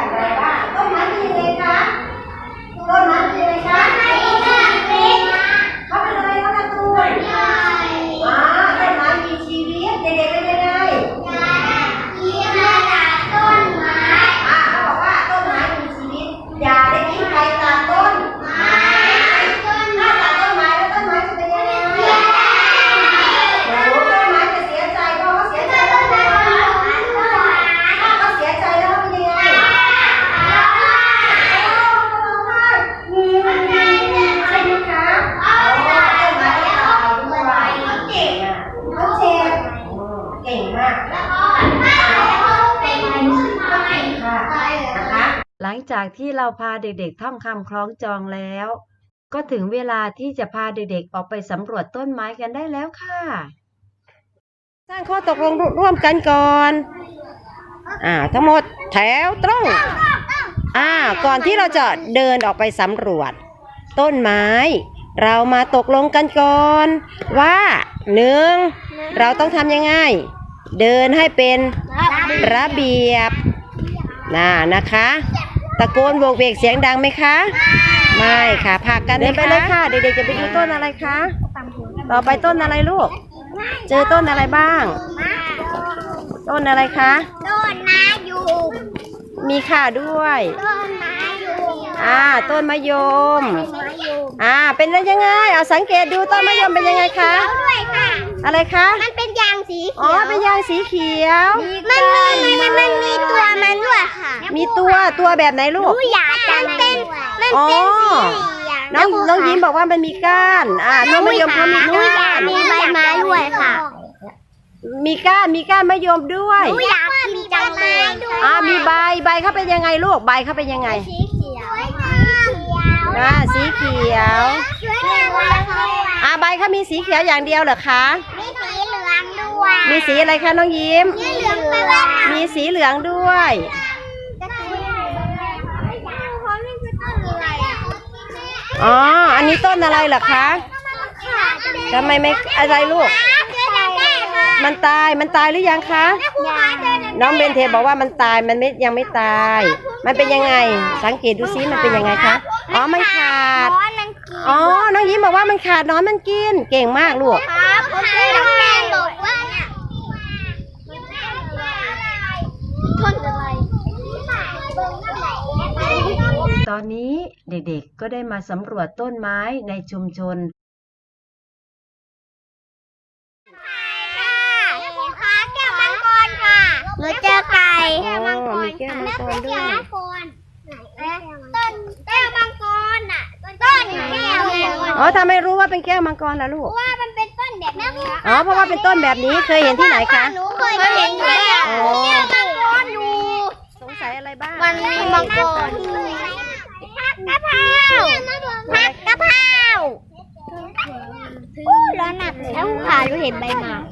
เป็นอย่างไรบ้าง ต้นไม้เป็นยังไงคะ ต้นไม้เป็นยังไงคะเขาเป็นอะไรคะการ์ตูนอ่าต้นไม้มีชีวิต เด็กๆเป็นยังไง อ่าเขาบอกว่าต้นไม้มีชีวิต อย่าได้คิดไปตามต้นไม้ถ้าตัดต้นไม้แล้วต้นไม้จะเป็นยังไงโอ้โหต้นไม้จะเสียใจเพราะเขาเสียใจต้นไม้ถ้าเขาเสียใจแล้วเขาเป็นยังไงโอ้เขาร้องไห้อืมใช่ไหมคะโอ้ต้นไม้ก็ตายด้วยเขาเจ็บอะเขาเจ็บอืมเก่งมากค่ะนะคะ หลังจาก ที่เราพาเด็กๆท่องคำคล้องจองแล้ว ก็ถึงเวลาที่จะพาเด็กๆออกไปสำรวจต้นไม้กันได้แล้วค่ะ สร้างข้อตกลงร่วมกันก่อน อ่า ทั้งหมดแถวตรง อ่า ก่อนที่เราจะเดินออกไปสำรวจ ต้นไม้ เรามาตกลงกันก่อน ว่าหนึ่งเราต้องทำยังไง เดินให้เป็นระเบียบน่านะคะ ตะโกนโบกเบกเสียงดังไหมคะ ไม่ค่ะพากันเดินไปเลยค่ะเด็กๆจะไปดูต้นอะไรคะ ต่อไปต้นอะไรลูก เจอต้นอะไรบ้าง ต้นอะไรคะ ต้นนาอยู่มีค่ะด้วย ต้นนาอยู่อ่า ต้นมะยมมาอยู่อ่า เป็นยังไงเอาสังเกตดูต้นมะยมเป็นยังไงคะแล้วด้วยค่ะ อะไรคะ มันเป็นยางสีอ๋อเขียวเป็นยางสีเขียว มันมีมันมันมีตัวมันด้วยค่ะมีตัวตัวแบบไหนลูกรู้อยากมันเป็นมันอ๋อเป็นสีเหลืองน้องน้องยิ้มบอกว่ามันมีก้าน อ่าต้นมะยมเขามีรู้อยาก้ากนมีใบไม้ด้วยค่ะมีก้าน มีก้านมะยมด้วยรู้อยากกินจังเลยด้วยอ่า มีใบ ใบเขาเป็นยังไงลูก ใบเขาเป็นยังไง สีเขียวอ่า สีเขียว สวยงามมากเลยอ่าใบเขา มีสีเขียวอย่างเดียวเหรอคะ มีสีเหลืองด้วย มีสีอะไรคะน้องยิ้มสีเหลืองไปว่ามีสีเหลืองด้วยจะคุยเขาเรียกว่าต้นอะไรอะอ๋อ อันนี้ต้นอะไรเหรอคะทำไมไม่อะไรลูก มันตาย มันตายหรือยังคะ น้องเบนเทบอกว่ามันตาย มันไม่ยังไม่ตาย มันเป็นยังไง สังเกตดูซิมันเป็นยังไงคะ อ๋อ มันขาด อ๋อ น้องยิ้มบอกว่ามันขาดน้อนมันกิน เก่งมากลูก ครับผมได้น้องแนนบอกว่าต้นอะไรตอนนี้เด็กๆก็ได้มาสำรวจต้นไม้ในชุมชนค่ะแก้วมังกรค่ะหนูเจอไก่มีแก้วมังกรด้วย ต้นแก้วมังกรน่ะ ต้นแก้วมังกรอ๋อทำไมรู้ว่าเป็นแก้วมังกรล่ะลูเพก ราะว่ามันเป็นต้นแบบนี้อ๋อ เพราะว่าเป็นต้นแบบนี้เคยเห็นที่ไหนคะ หนูเคยเห็นแก้วอ๋อแก้วมังกรอยู่ สงสัยอะไรบ้างมันมีมังกร ผักกะเพราผักกะเพราอู้ร้อนหนักแล้วผู้ขารู้เห็นใบหมาก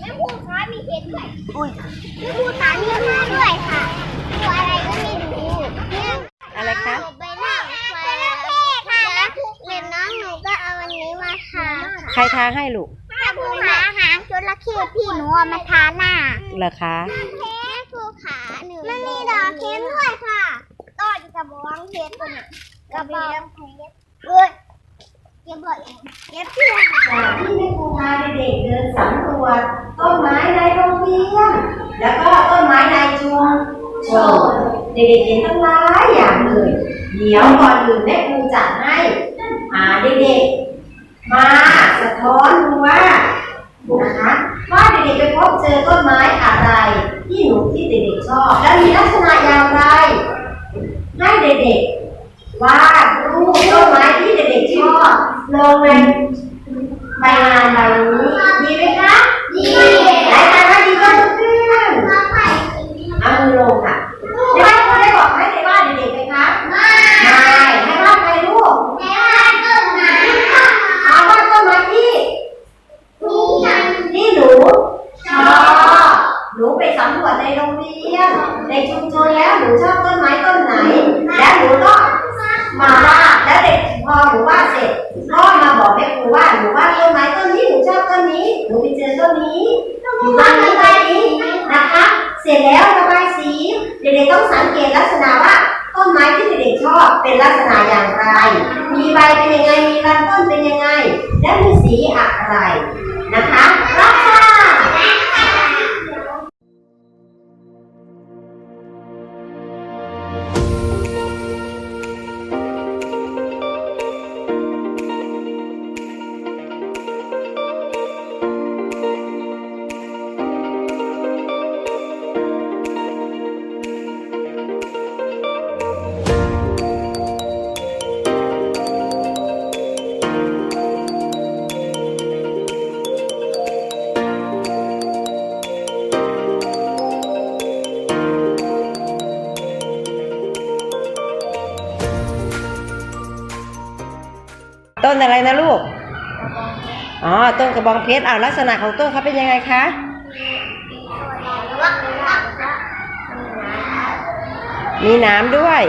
แล้วผู้ขามีเห็ดด้วยอุ้ยผู้ขามีเห็ดด้วยค่ะตัวอะไรก็ไม่รู้ อะไรคะ ใบหน้าจระเข้ค่ะแล้วเดี๋ยวน้องหนูก็เอาวันนี้มาทา ใค รทาให้ลูกถ้าผู้ขาหางจระเข้พี่หนูเอามาทาหน้าเหรอคะเพชรภูขาหนึ่งมันมีดอกเพชรด้วยค่ะต้นกระบองเพชรตัวน่ะกระบองเพชรเอ้ยเก็บบ่อยเก็บเพื่อนจากที่แม่ครูพาเด็กๆเดินสำรวจต้นไม้ในโรงเรียนแล้วก็ต้นไม้ในชุมชนเด็กๆเห็นตั้งหลายอย่างเลยเดี๋ยวก่อนอื่นแม่ครูจะให้หาเด็กๆ มาสะท้อนดูว่านะคะว่าเด็กๆไปพบเจอต้นไม้อะไร ที่หนูที่เด็กๆชอบ แล้วมีลักษณะอย่างไร ให้เด็กๆวาดรูปต้นไม้ที่เด็กๆชอบลงในใบงานใบนี้ดีไหมคะ ดี ไหนใครว่าดีก็ยกขึ้น มาใส่ เอามือลงค่ะในบ้านเขาได้บอกให้ในบ้านเด็กๆไหมคะ มา ไม่ให้วาดใครลูก ในบ้านต้นไม้ เอาวาดต้นไม้ที่ นี่ยัง ที่หนูชอบหนูไปสำรวจในโรงเรียน ในชุมชนแล้วหนูชอบต้นไม้ต้นไหน แล้วหนูก็มาวาดแล้วเด็กพอหนูวาดเสร็จก็มาบอกแม่ครูว่าหนูวาดต้นไม้ต้นนี้หนูชอบต้นนี้ หนูไปเจอต้นนี้อยู่บ้านนี้ใบนี้นะคะ เสร็จแล้วระบายสี เด็กๆต้องสังเกตลักษณะว่า ต้นไม้ที่เด็กๆชอบเป็นลักษณะ อย่างไร มีใบเป็นยังไง มีลำต้นเป็นยังไง และมีสีอะไรนะคะรับค่ะต้น กระบองเพชรอ่าลักษณะของต้นเขาเป็นยังไงคะมีน้ำด้วย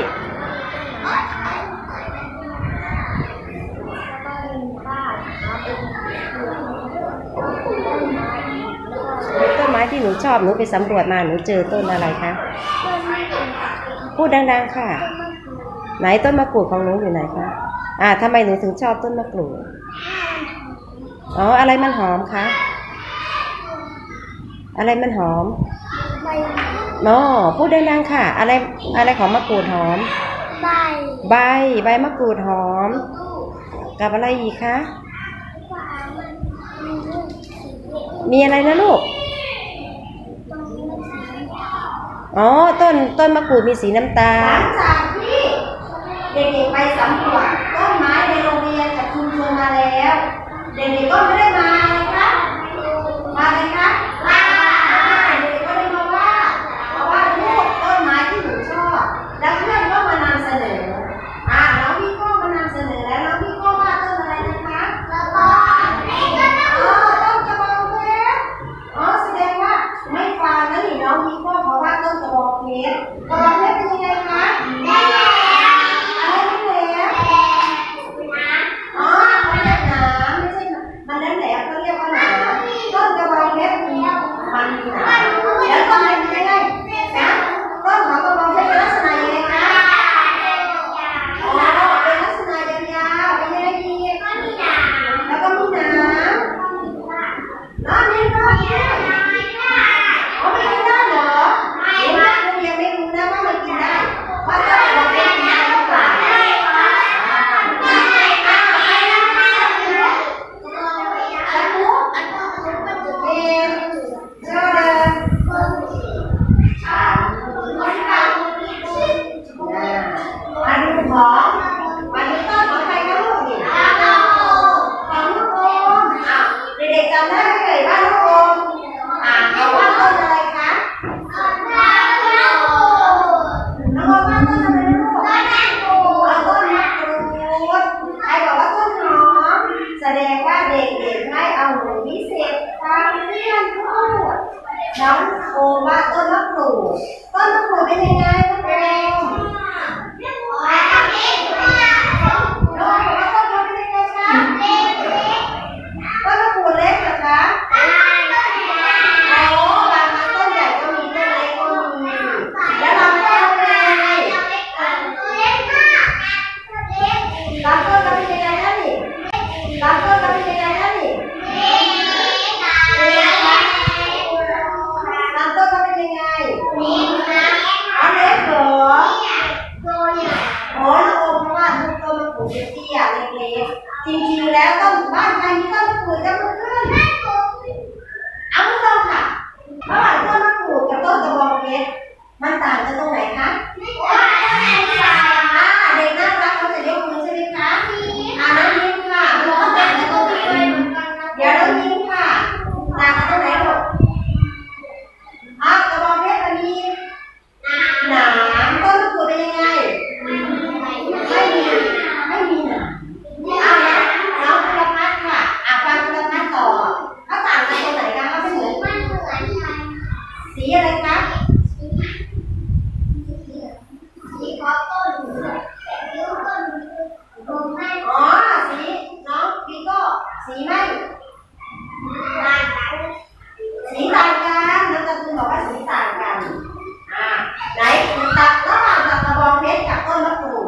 ต้นไม้ที่หนูชอบหนูไปสำรวจมาหนูเจอต้นอะไรคะพูดดังๆค่ะ ไหนต้นมะกรูดของหนูอยู่ไหนคะอ่าทำไมหนูถึงชอบต้นมะกรูด อ๋อ อะไรมันหอมคะ อะไรมันหอมใบอ๋อพูดดังๆค่ะ อะไร อะไรของมะกรูดหอม ใบ ใบ ใบมะกรูดหอม กับอะไรอีกคะ มีอะไรนะลูก อ๋อ ต้น ต้นมะกรูดมีสีน้ำตาหลัลงจากที่เด็กๆไปสำรวจต้นไม้ในโรงเรียนกับชุมชนมาแล้ว เด็กๆก็ไม่ได้มาอะไรคะมา น้องโอมว่าต้นมะกรูดต้นมะกรูดเป็นยังไงต้นแดง สีอะไรคะสีขาวต้ต้นสีน้อไม่สีต่างกันน้องตะคุณบอกว่สีต่างกันไหนตัดระหว่างตัดกระบองเพชรกับต้นมะกรูด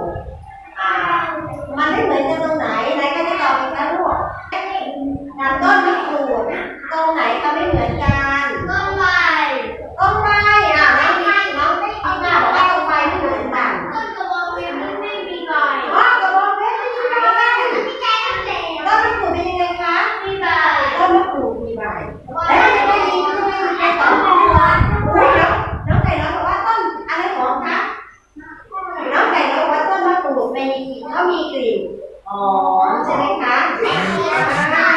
มันไม่เหมือนกันตรงไหนไหนก็จะตออีกแล้วลูกกับต้นมะกรูดตรงไหนก็ไม่เหมือนกัน ก็มีกลิ่นอ๋อใช่ไหมคะ